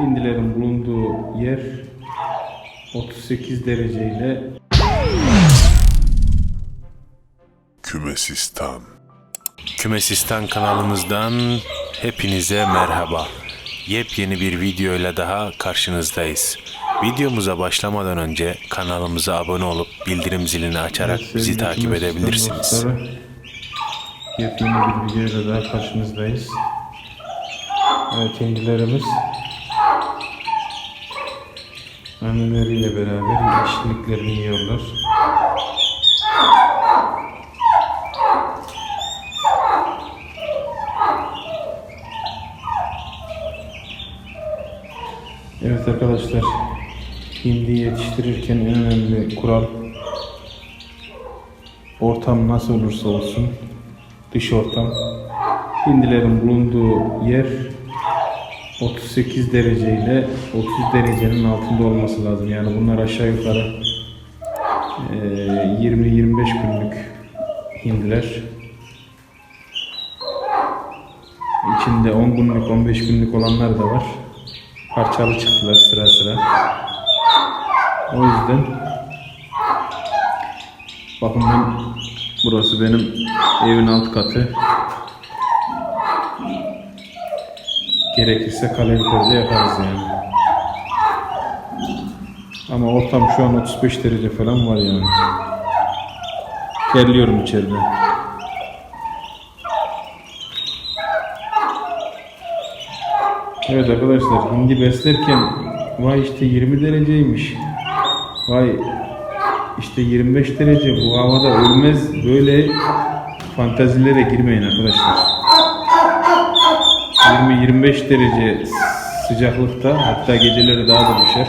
Hindilerin bulunduğu yer 38 dereceyle Kümesistan. Kümesistan kanalımızdan hepinize merhaba. Yepyeni bir videoyla daha karşınızdayız. Videomuza başlamadan önce kanalımıza abone olup bildirim zilini açarak Evet, bizi takip Kümesistan edebilirsiniz. dostları, Yepyeni bir videoyla daha karşınızdayız. Evet hindilerimiz anneleriyle beraber yeşilliklerini yiyorlar. Evet arkadaşlar, hindi yetiştirirken en önemli kural ortam nasıl olursa olsun dış ortam hindilerin bulunduğu yer 38 derece ile 30 derecenin altında olması lazım. Yani bunlar aşağı yukarı eee, 20-25 günlük hindiler. İçinde 10 günlük 15 günlük olanlar da var. Parçalı çıktılar sıra sıra. O yüzden Bakın ben burası benim evin alt katı. Gerekirse kaloriferde yaparız yani. Ama ortam şu an 35 derece falan var yani. Terliyorum içeride. Evet arkadaşlar hindi beslerken vay işte 20 dereceymiş. Vay işte 25 derece bu havada ölmez böyle fantazilere girmeyin arkadaşlar. 20-25 derece sıcaklıkta hatta geceleri daha da düşer.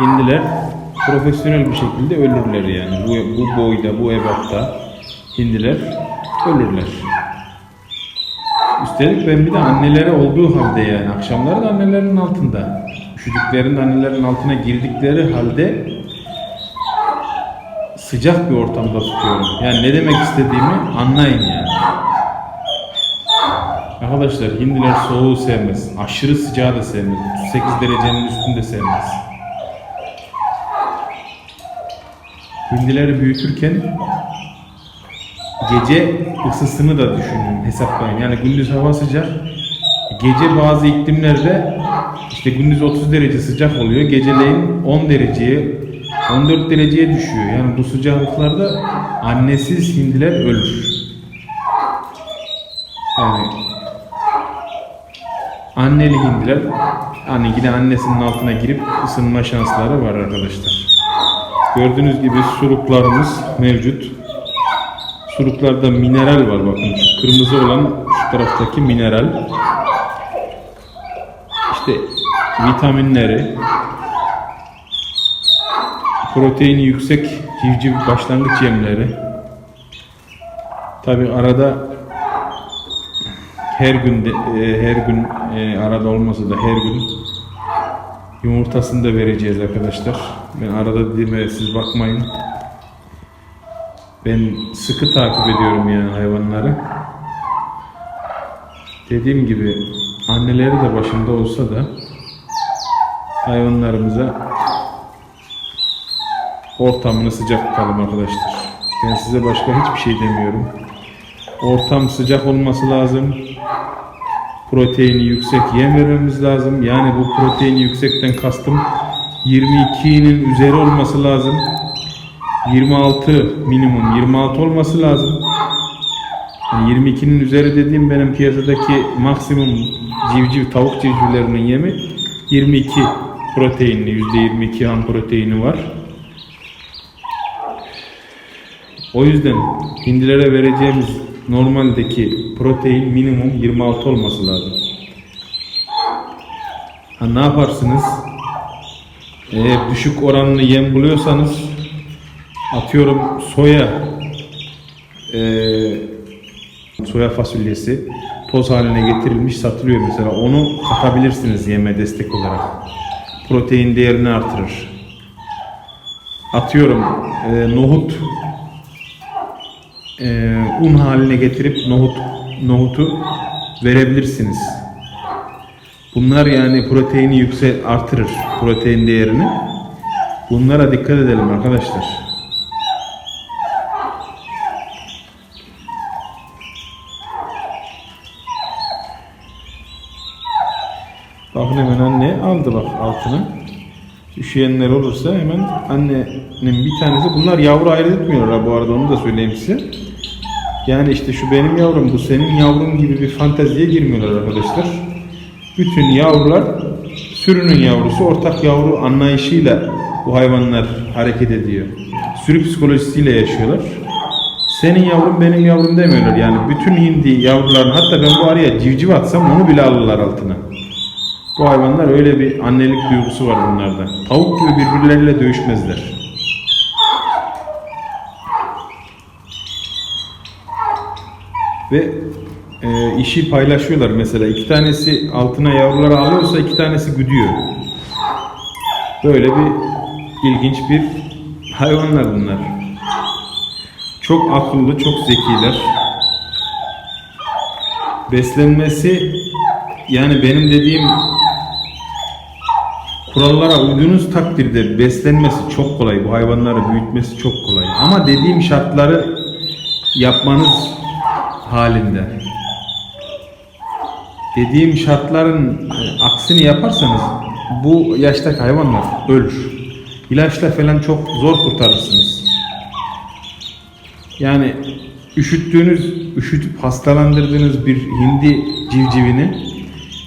Hindiler profesyonel bir şekilde ölürler yani. Bu, bu boyda, bu ebatta hindiler ölürler. Üstelik ben bir de anneleri olduğu halde yani akşamları da annelerin altında. Üşüdüklerinde annelerin altına girdikleri halde sıcak bir ortamda tutuyorum. Yani ne demek istediğimi anlayın yani. Arkadaşlar hindiler soğuğu sevmez. Aşırı sıcağı da sevmez. 38 derecenin üstünde sevmez. Hindileri büyütürken gece ısısını da düşünün, hesaplayın. Yani gündüz hava sıcak. Gece bazı iklimlerde işte gündüz 30 derece sıcak oluyor. Geceleyin 10 dereceye 14 dereceye düşüyor. Yani bu sıcaklıklarda annesiz hindiler ölür. Yani anneli hindiler hani yine annesinin altına girip ısınma şansları var arkadaşlar. Gördüğünüz gibi suruklarımız mevcut. Suruklarda mineral var bakın. Şu kırmızı olan şu taraftaki mineral. İşte vitaminleri, proteini yüksek civciv başlangıç yemleri. Tabi arada her gün de, e, her gün e, arada olmasa da her gün yumurtasını da vereceğiz arkadaşlar. Ben arada dediğime siz bakmayın. Ben sıkı takip ediyorum yani hayvanları. Dediğim gibi anneleri de başında olsa da hayvanlarımıza ortamını sıcak tutalım arkadaşlar. Ben size başka hiçbir şey demiyorum. Ortam sıcak olması lazım. Proteini yüksek yem vermemiz lazım. Yani bu proteini yüksekten kastım 22'nin üzeri olması lazım. 26 minimum 26 olması lazım. Yani 22'nin üzeri dediğim benim piyasadaki maksimum civciv tavuk civcivlerinin yemi 22 proteinli %22 ham proteini var. O yüzden hindilere vereceğimiz normaldeki protein minimum 26 olması lazım. Ha, ne yaparsınız? Eğer düşük oranlı yem buluyorsanız atıyorum soya eee, soya fasulyesi toz haline getirilmiş satılıyor mesela onu katabilirsiniz yeme destek olarak. Protein değerini artırır. Atıyorum eee, nohut eee, un haline getirip nohut nohutu verebilirsiniz. Bunlar yani proteini yüksek artırır. Protein değerini. Bunlara dikkat edelim arkadaşlar. Bakın hemen anne aldı bak altını. Üşüyenler olursa hemen annenin bir tanesi bunlar yavru ayırt etmiyorlar bu arada onu da söyleyeyim size. Yani işte şu benim yavrum bu senin yavrun gibi bir fanteziye girmiyorlar arkadaşlar. Bütün yavrular sürünün yavrusu ortak yavru anlayışıyla bu hayvanlar hareket ediyor. Sürü psikolojisiyle yaşıyorlar. Senin yavrun benim yavrum demiyorlar. Yani bütün hindi yavruların hatta ben bu araya civciv atsam onu bile alırlar altına. Bu hayvanlar öyle bir annelik duygusu var bunlarda. Tavuk gibi birbirleriyle dövüşmezler. Ve e, işi paylaşıyorlar mesela. iki tanesi altına yavruları alıyorsa iki tanesi güdüyor. Böyle bir ilginç bir hayvanlar bunlar. Çok akıllı, çok zekiler. Beslenmesi yani benim dediğim kurallara uyduğunuz takdirde beslenmesi çok kolay. Bu hayvanları büyütmesi çok kolay. Ama dediğim şartları yapmanız halinde. Dediğim şartların e, aksini yaparsanız bu yaştaki hayvanlar ölür. İlaçla falan çok zor kurtarırsınız. Yani üşüttüğünüz, üşütüp hastalandırdığınız bir hindi civcivini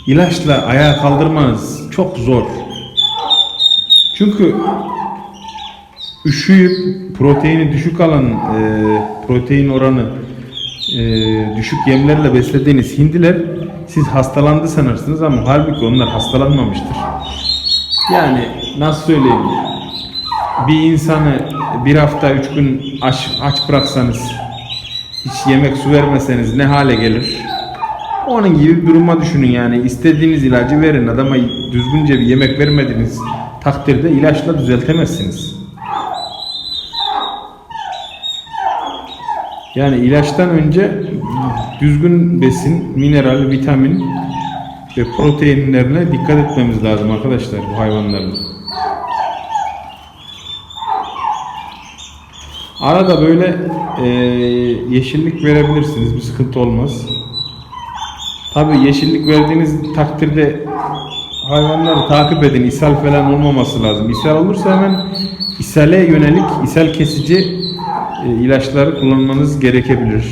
ilaçla ayağa kaldırmanız çok zor. Çünkü üşüyüp proteini düşük alan e, protein oranı e, düşük yemlerle beslediğiniz hindiler siz hastalandı sanırsınız ama halbuki onlar hastalanmamıştır. Yani nasıl söyleyeyim bir insanı bir hafta üç gün aç, aç bıraksanız hiç yemek su vermeseniz ne hale gelir? Onun gibi bir duruma düşünün yani istediğiniz ilacı verin adama düzgünce bir yemek vermediğiniz takdirde ilaçla düzeltemezsiniz. Yani ilaçtan önce düzgün besin, mineral, vitamin ve proteinlerine dikkat etmemiz lazım arkadaşlar bu hayvanların. Arada böyle e, yeşillik verebilirsiniz. Bir sıkıntı olmaz. Tabi yeşillik verdiğiniz takdirde hayvanları takip edin. İshal falan olmaması lazım. İshal olursa hemen ishale yönelik ishal kesici e, ilaçları kullanmanız gerekebilir.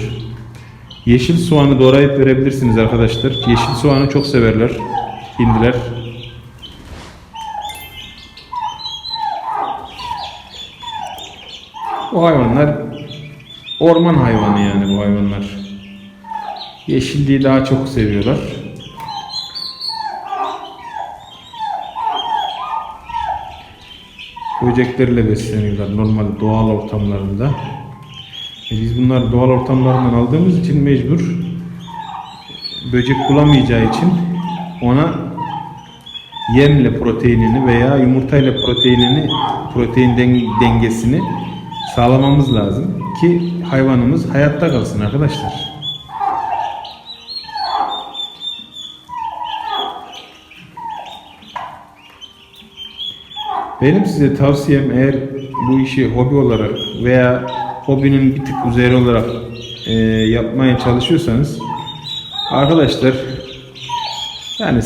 Yeşil soğanı doğrayıp verebilirsiniz arkadaşlar. Yeşil soğanı çok severler. Hindiler. Bu hayvanlar orman hayvanı yani bu hayvanlar. Yeşilliği daha çok seviyorlar. Böceklerle besleniyorlar normal doğal ortamlarında. E biz bunları doğal ortamlarından aldığımız için mecbur böcek bulamayacağı için ona yemle proteinini veya yumurtayla proteinini protein den- dengesini sağlamamız lazım ki hayvanımız hayatta kalsın arkadaşlar. Benim size tavsiyem eğer bu işi hobi olarak veya hobinin bir tık üzeri olarak e, yapmaya çalışıyorsanız arkadaşlar yani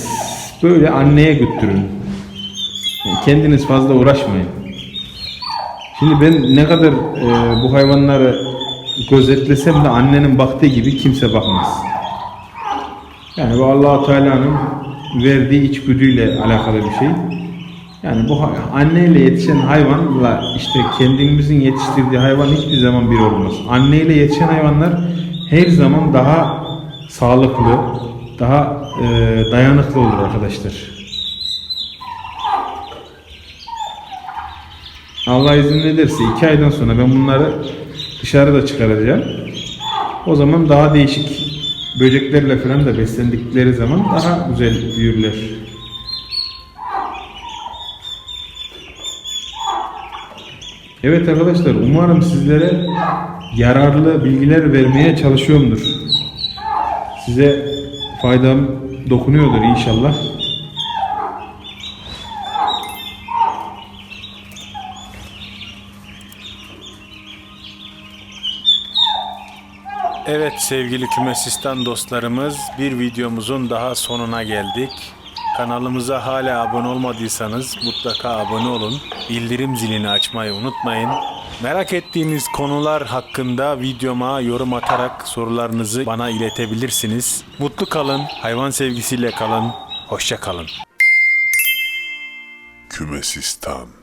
böyle anneye götürün. Yani kendiniz fazla uğraşmayın. Şimdi ben ne kadar e, bu hayvanları gözetlesem de annenin baktığı gibi kimse bakmaz. Yani bu Allah Teala'nın verdiği içgüdüyle alakalı bir şey. Yani bu anneyle yetişen hayvanla işte kendimizin yetiştirdiği hayvan hiçbir zaman bir olmaz. Anneyle yetişen hayvanlar her zaman daha sağlıklı, daha e, dayanıklı olur arkadaşlar. Allah izin ederse iki aydan sonra ben bunları dışarıda çıkaracağım. O zaman daha değişik böceklerle falan da beslendikleri zaman daha güzel büyürler. Evet arkadaşlar umarım sizlere yararlı bilgiler vermeye çalışıyorumdur. Size faydam dokunuyordur inşallah. Evet sevgili kümesistan dostlarımız bir videomuzun daha sonuna geldik. Kanalımıza hala abone olmadıysanız mutlaka abone olun. Bildirim zilini açmayı unutmayın. Merak ettiğiniz konular hakkında videoma yorum atarak sorularınızı bana iletebilirsiniz. Mutlu kalın, hayvan sevgisiyle kalın, hoşça kalın. Kümesistan